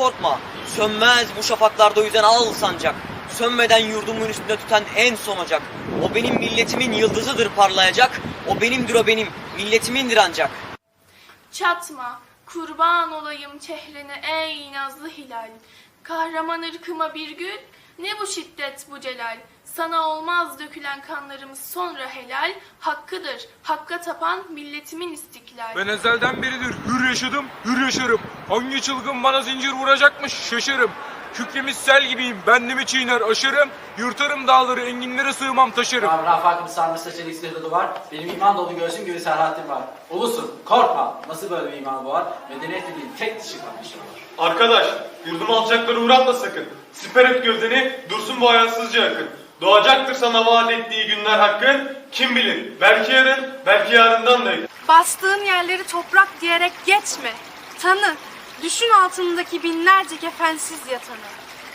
korkma. Sönmez bu şafaklarda yüzen al sancak. Sönmeden yurdumun üstünde tüten en son ocak. O benim milletimin yıldızıdır parlayacak. O benimdir o benim, milletimindir ancak. Çatma, kurban olayım çehrene ey nazlı hilal. Kahraman ırkıma bir gün, ne bu şiddet bu celal. Sana olmaz dökülen kanlarımız sonra helal. Hakkıdır, hakka tapan milletimin istiklal. Ben ezelden beridir hür yaşadım, hür yaşarım. Hangi çılgın bana zincir vuracakmış şaşarım. Kükremiz sel gibiyim, bendimi çiğner aşarım. Yırtarım dağları, enginlere sığmam taşırım. Farklı bir sarmış saçın istihdadi var. Benim iman dolu göğsüm gibi serhatim var. Ulusun, korkma. Nasıl böyle bir iman bu var? Medeniyet dediğin tek dişi kalmış var. Arkadaş, yurdum alçakları uğratma sakın. Siper et gövdeni, dursun bu hayasızca yakın. Doğacaktır sana vaat ettiği günler hakkın. Kim bilir, belki yarın, belki yarından da. Bastığın yerleri toprak diyerek geçme. Tanı, düşün altındaki binlerce kefensiz yatanı.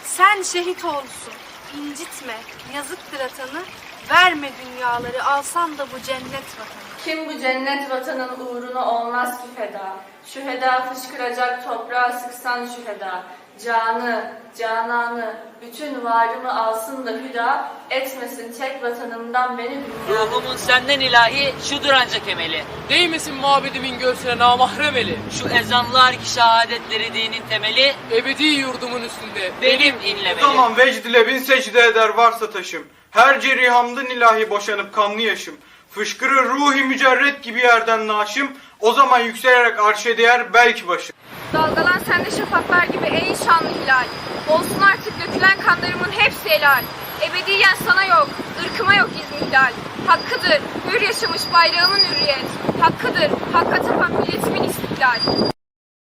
Sen şehit oğlusun, incitme, yazıktır atanı. Verme dünyaları, alsan da bu cennet vatanı. Kim bu cennet vatanın uğruna olmaz ki feda? Şüheda fışkıracak toprağa sıksan şüheda. Canı, cananı, bütün varımı alsın da hüda, etmesin tek vatanımdan beni dünya. Ruhumun senden ilahi şudur ancak emeli. Değmesin mabedimin göğsüne namahrem eli. Şu ezanlar ki şehadetleri dinin temeli Ebedi yurdumun üstünde. benim inlemeli. Tamam vecd ile bin secde eder varsa taşım. Her cerihamdın ilahi boşanıp kanlı yaşım. Fışkırır ruhi mücerret gibi yerden naşım. O zaman yükselerek arşe değer belki başım. Dalgalan sende şafaklar gibi ey şanlı hilal. Olsun artık dökülen kanlarımın hepsi helal. Ebediyen sana yok, ırkıma yok izmihlal. Hakkıdır, hür yaşamış bayrağımın hürriyet. Hakkıdır, hakka tapan milletimin istiklal.